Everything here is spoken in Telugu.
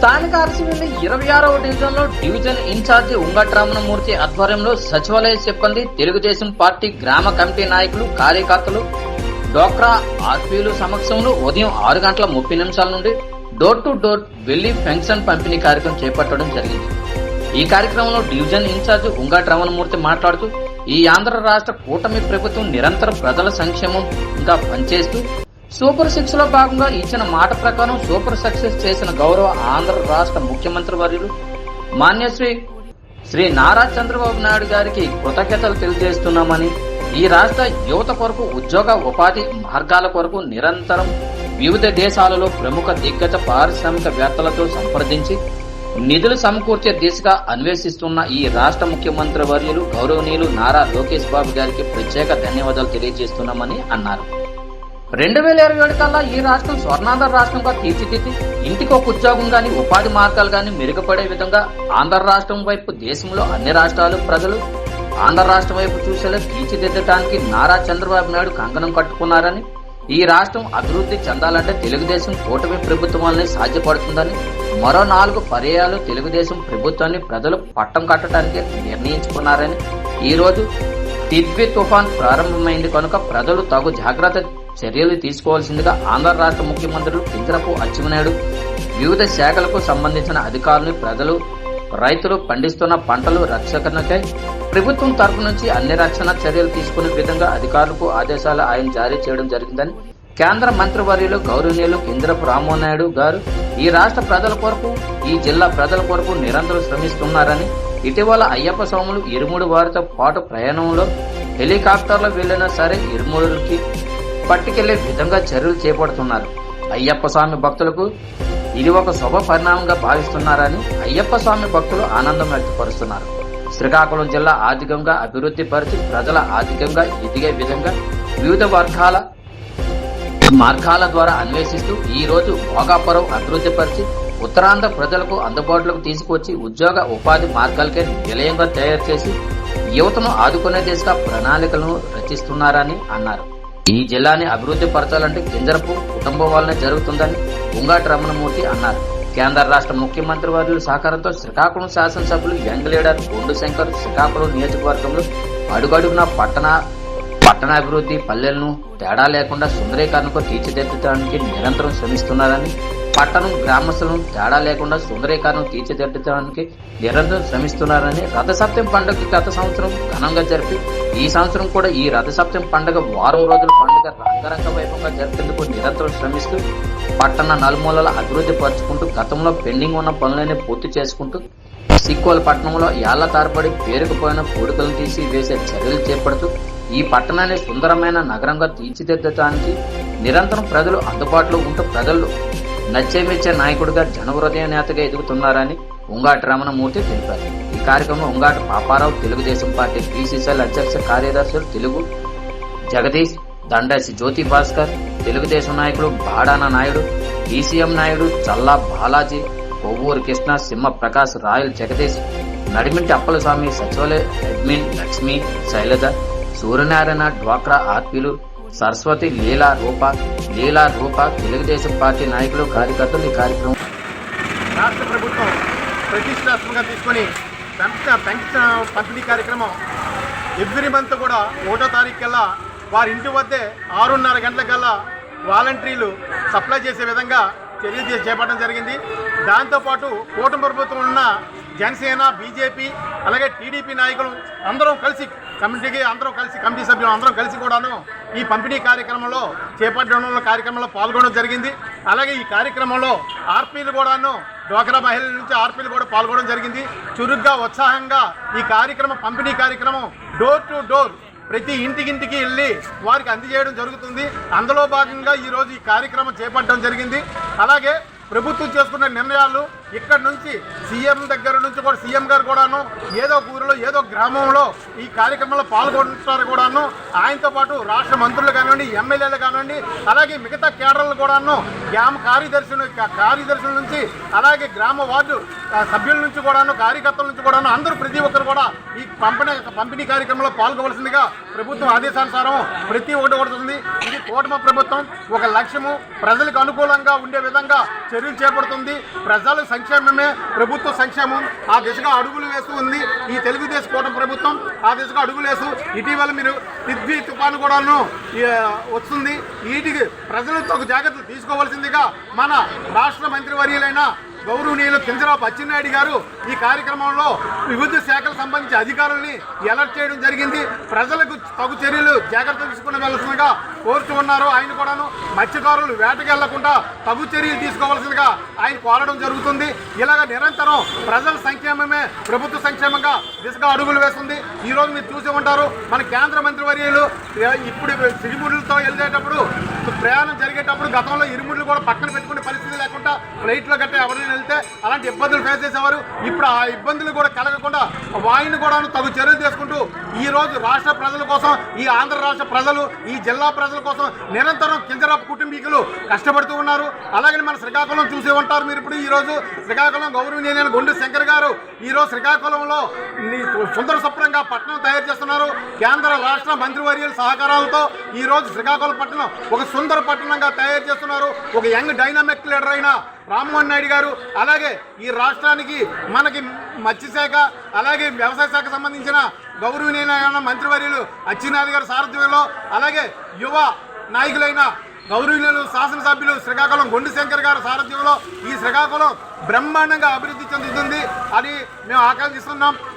స్థానిక అరసివెల్లి ఇరవై ఆరవ డివిజన్లో డివిజన్ ఇన్ఛార్జి ఉంగట్ రామణమూర్తి ఆధ్వర్యంలో సచివాలయ సిబ్బంది తెలుగుదేశం పార్టీ గ్రామ కమిటీ నాయకులు కార్యకర్తలు డోక్రా ఆర్పీలు సమక్షంలో ఉదయం ఆరు గంటల ముప్పై నిమిషాల నుండి డోర్ టు డోర్ వెళ్ళి పెన్షన్ పంపిణీ కార్యక్రమం చేపట్టడం జరిగింది. ఈ కార్యక్రమంలో డివిజన్ ఇన్ఛార్జ్ ఉంగట్ రమణమూర్తి మాట్లాడుతూ ఈ ఆంధ్ర రాష్ట్ర కూటమి ప్రభుత్వం నిరంతరం ప్రజల సంక్షేమంగా పనిచేస్తూ సూపర్ సిక్స్లో భాగంగా ఇచ్చిన మాట ప్రకారం సూపర్ సక్సెస్ చేసిన గౌరవ ఆంధ్ర రాష్ట్ర ముఖ్యమంత్రి వర్యులు మాన్యశ్రీ శ్రీ నారా చంద్రబాబు నాయుడు గారికి కృతజ్ఞతలు తెలియజేస్తున్నామని ఈ రాష్ట్ర యువత కొరకు ఉద్యోగ ఉపాధి మార్గాల కొరకు నిరంతరం వివిధ దేశాలలో ప్రముఖ దిగ్గజ పారిశ్రామికవేత్తలతో సంప్రదించి నిధులు సమకూర్చే దిశగా అన్వేషిస్తున్న ఈ రాష్ట్ర ముఖ్యమంత్రి వర్యులు గౌరవనీయులు నారా లోకేష్ బాబు గారికి ప్రత్యేక ధన్యవాదాలు తెలియజేస్తున్నామని అన్నారు. రెండు వేల ఇరవై ఏడు కల్లా ఈ రాష్ట్రం స్వర్ణాంధ్ర రాష్ట్రంగా తీర్చిదిద్ది. ఇంటికి ఒక ఉద్యోగం గాని ఉపాధి మార్గాలు గాని మెరుగుపడే విధంగా ఆంధ్ర రాష్ట్రం వైపు దేశంలో అన్ని రాష్ట్రాలు ప్రజలు ఆంధ్ర రాష్ట్రం వైపు చూసేలా తీర్చిదిద్దడానికి నారా చంద్రబాబు నాయుడు కంకణం కట్టుకున్నారని ఈ రాష్ట్రం అభివృద్ధి చెందాలంటే తెలుగుదేశం కూటమి ప్రభుత్వం వల్లనే సాధ్యపడుతుందని మరో నాలుగు పర్యాలు తెలుగుదేశం ప్రభుత్వాన్ని ప్రజలు పట్టం కట్టడానికి నిర్ణయించుకున్నారని. ఈరోజు తిద్వి తుఫాన్ ప్రారంభమైంది కనుక ప్రజలు తగు జాగ్రత్త చర్యలు తీసుకోవాల్సిందిగా ఆంధ్ర రాష్ట్ర ముఖ్యమంత్రులు కింజరపు అచ్చెన్నాయుడు వివిధ శాఖలకు సంబంధించిన అధికారులు ప్రజలు రైతులు పండిస్తున్న పంటలు రక్షణకై ప్రభుత్వం తరపు నుంచి అన్ని రక్షణ చర్యలు తీసుకునే విధంగా అధికారులకు ఆదేశాలు ఆయన జారీ చేయడం జరిగిందని కేంద్ర మంత్రివర్యులు గౌరవనీయులు కింజరపు రామ్మోహన్ నాయుడు గారు ఈ రాష్ట్ర ప్రజల కొరకు ఈ జిల్లా ప్రజల కొరకు నిరంతరం శ్రమిస్తున్నారని ఇటీవల అయ్యప్ప స్వాములు ఇరుముడు వారితో పాటు ప్రయాణంలో హెలికాప్టర్లో వెళ్ళినా సరే ఇరుముడులకి పట్టుకెళ్ళే విధంగా చర్యలు చేపడుతున్నారు. అయ్యప్ప స్వామి భక్తులకు ఇది ఒక శుభ పరిణామంగా భావిస్తున్నారని అయ్యప్ప స్వామి భక్తులు ఆనందం వ్యక్తపరుస్తున్నారు. శ్రీకాకుళం జిల్లా ఆర్థికంగా అభివృద్ధి పరిచి ప్రజల ఆర్థికంగా ఎదిగే విధంగా వివిధ వర్గాల మార్గాల ద్వారా అన్వేషిస్తూ ఈ రోజు భోగాపురం అభివృద్ధి పరిచి ఉత్తరాంధ్ర ప్రజలకు అందుబాటులోకి తీసుకొచ్చి ఉద్యోగ ఉపాధి మార్గాలకే నిలయంగా తయారు చేసి యువతను ఆదుకునే దిశగా ప్రణాళికలను రచిస్తున్నారని అన్నారు. ఈ జిల్లాని అభివృద్ధి పరచాలంటే గింజరపు కుటుంబం వల్లనే జరుగుతుందని ఉంగాటి రమణమూర్తి అన్నారు. కేంద్ర రాష్ట్ర ముఖ్యమంత్రి వారి సహకారంతో శ్రీకాకుళం శాసనసభ్యులు యంగ్ లీడర్ కొండు శంకర్ శ్రీకాకుళం నియోజకవర్గంలో అడుగడుగున పట్టణ పట్టణాభివృద్ధి పల్లెలను తేడా లేకుండా సుందరీకరణకు తీర్చిదిద్దడానికి నిరంతరం శ్రమిస్తున్నారని పట్టణం గ్రామస్తులను తేడా లేకుండా సుందరీకరణం తీర్చిదిద్దడానికి నిరంతరం శ్రమిస్తున్నారని రథసప్తం పండుగ గత సంవత్సరం ఘనంగా జరిపి ఈ సంవత్సరం కూడా ఈ రథసప్తం పండుగ వారం రోజుల పండుగ రంగరంగ వైభవంగా జరిపేందుకు నిరంతరం శ్రమిస్తూ పట్టణ నలుమూలల అభివృద్ధి పరుచుకుంటూ గతంలో పెండింగ్ ఉన్న పనులనే పూర్తి చేసుకుంటూ సిక్కోల పట్టణంలో ఏళ్ళ తరబడి పేరుకుపోయిన పూడికలను తీసి వేసే చర్యలు చేపడుతూ ఈ పట్టణాన్ని సుందరమైన నగరంగా తీర్చిదిద్దడానికి నిరంతరం ప్రజలు అందుబాటులో ఉంటూ ప్రజలు నచ్చేమిచ్చే నాయకుడిగా జనహృదయ నేతగా ఎదుగుతున్నారని ఉంగాటి రమణమూర్తి తెలిపారు. ఈ కార్యక్రమంలో Ungati Paparao Telugudesam party P C C L అధ్యక్ష కార్యదర్శులు తెలుగు జగదీష్ దండసి జ్యోతి భాస్కర్ తెలుగుదేశం నాయకుడు Badana Naidu E C M Naidu Challa Balaji Kovvur Krishna Simha Prakash Royal Jagadish Nadiminti Appalaswamy సచివాలయ అడ్మిన్ లక్ష్మి శైలజ సూర్యనారాయణ డ్వాక్రా ఆర్పీలు సరస్వతి లీలా రూప లీలా రూప తెలుగుదేశం పార్టీ నాయకులు కార్యకర్తలు ఈ కార్యక్రమం రాష్ట్ర ప్రభుత్వం ప్రతిష్టాత్మకంగా తీసుకొని పెన్షన్ పెన్షన్ పంపిణీ కార్యక్రమం ఎవ్రీ మంత్ కూడా ఒకటో తారీఖు కల్లా వారి ఇంటి వద్దే ఆరున్నర గంటలకల్లా వాలంటీర్లు సప్లై చేసే విధంగా చర్యలు చేపట్టడం జరిగింది. దాంతోపాటు కూటమి ప్రభుత్వం ఉన్న జనసేన బీజేపీ అలాగే టీడీపీ నాయకులు అందరం కలిసి కమిటీకి అందరం కలిసి కమిటీ సభ్యులు అందరం కలిసి కూడాను ఈ పంపిణీ కార్యక్రమంలో చేపట్టడంలో కార్యక్రమంలో పాల్గొనడం జరిగింది. అలాగే ఈ కార్యక్రమంలో ఆర్పీలు కూడాను డోకరా మహిళల నుంచి ఆర్పీలు కూడా పాల్గొనడం జరిగింది. చురుగ్గా ఉత్సాహంగా ఈ కార్యక్రమం పంపిణీ కార్యక్రమం డోర్ టు డోర్ ప్రతి ఇంటికింటికి వెళ్ళి వారికి అందజేయడం జరుగుతుంది. అందులో భాగంగా ఈరోజు ఈ కార్యక్రమం చేపట్టడం జరిగింది. అలాగే ప్రభుత్వం చేసుకున్న నిర్ణయాలు ఇక్కడ నుంచి సీఎం దగ్గర నుంచి కూడా సీఎం గారు కూడాను ఏదో ఊరిలో ఏదో గ్రామంలో ఈ కార్యక్రమంలో పాల్గొంటారు కూడాను. ఆయనతో పాటు రాష్ట్ర మంత్రులు కానివ్వండి ఎమ్మెల్యేలు కానివ్వండి అలాగే మిగతా కేడర్లు కూడాను గ్రామ కార్యదర్శులు కార్యదర్శుల నుంచి అలాగే గ్రామ వార్డు సభ్యుల నుంచి కూడాను కార్యకర్తల నుంచి కూడాను అందరూ ప్రతి ఒక్కరు కూడా ఈ పంపిణీ పంపిణీ కార్యక్రమంలో పాల్గొవలసిందిగా ప్రభుత్వం ఆదేశానుసారం ప్రతి ఒక్కటి కొడుతుంది ఇది కూటమి ప్రభుత్వం ఒక లక్ష్యము. ప్రజలకు అనుకూలంగా ఉండే విధంగా చర్యలు చేపడుతుంది. ప్రజల సంక్షేమమే ప్రభుత్వ సంక్షేమం. ఆ దిశగా అడుగులు వేస్తూ ఉంది ఈ తెలుగుదేశం కూటమి ప్రభుత్వం. ఆ దిశగా అడుగులు వేస్తూ ఇటీవల మీరు తిద్వి తుఫాను కూడాను వస్తుంది. వీటికి ప్రజలు తగు జాగ్రత్తలు తీసుకోవాల్సిందిగా మన రాష్ట్ర మంత్రివర్యులైన గౌరవనీయులు కింజరాపు అచ్చెన్నాయుడు గారు ఈ కార్యక్రమంలో వివిధ శాఖలకు సంబంధించి అధికారుల్ని అలర్ట్ చేయడం జరిగింది. ప్రజలకు తగు చర్యలు జాగ్రత్తలు తీసుకుని వెళ్ళాల్సిందిగా కోరుతూ ఉన్నారు. ఆయన కూడాను మత్స్యకారులు వేటకెళ్ళకుండా తగు చర్యలు తీసుకోవాల్సిందిగా ఆయన కోరడం జరుగుతుంది. ఇలాగ నిరంతరం ప్రజల సంక్షేమమే ప్రభుత్వ సంక్షేమంగా దిశగా అడుగులు వేస్తుంది. ఈ రోజు మీరు చూసి ఉంటారు మన కేంద్ర మంత్రి వర్యులు ఇప్పుడు సిరిముడులతో వెళ్ళేటప్పుడు ప్రయాణం జరిగేటప్పుడు గతంలో ఇరుముడులు కూడా పక్కన పెట్టుకునే పరిస్థితి లేకుండా ఫ్లైట్లో గట్ట ఎవరైనా వెళ్తే అలాంటి ఇబ్బందులు ఫేస్ చేసేవారు. ఇప్పుడు ఆ ఇబ్బందులు కూడా కలగకుండా వాయిని కూడా తగు చర్యలు తీసుకుంటూ ఈ రోజు రాష్ట్ర ప్రజల కోసం ఈ ఆంధ్ర రాష్ట్ర ప్రజలు ఈ జిల్లా ప్రజలు కోసం నిరంతరం కింజరాపు కుటుంబీకులు కష్టపడుతూ ఉన్నారు. అలాగే మన శ్రీకాకుళం చూసే ఉంటారు మీరు ఇప్పుడు. ఈరోజు శ్రీకాకుళం గౌరవనీయ గుండు శంకర్ గారు ఈరోజు శ్రీకాకుళంలో సుందర శుభ్రంగా పట్టణం తయారు చేస్తున్నారు. కేంద్ర రాష్ట్ర మంత్రివర్యుల సహకారాలతో ఈ రోజు శ్రీకాకుళం పట్టణం ఒక సుందర పట్టణంగా తయారు చేస్తున్నారు. ఒక యంగ్ డైనమిక్ లీడర్ అయిన రామ్మోహన్ నాయుడు గారు అలాగే ఈ రాష్ట్రానికి మనకి మత్స్యశాఖ అలాగే వ్యవసాయ శాఖ సంబంధించిన గౌరవనీయమైన మంత్రివర్యులు అచ్చెన్నాయుడు గారి సారథ్యంలో అలాగే యువ నాయకులైన గౌరవనీయులు శాసనసభ్యులు శ్రీకాకుళం గొండు శంకర్ గారు సారథ్యంలో ఈ శ్రీకాకుళం బ్రహ్మాండంగా అభివృద్ధి చెందుతుంది. అని మేము ఆకాంక్షిస్తున్నాం.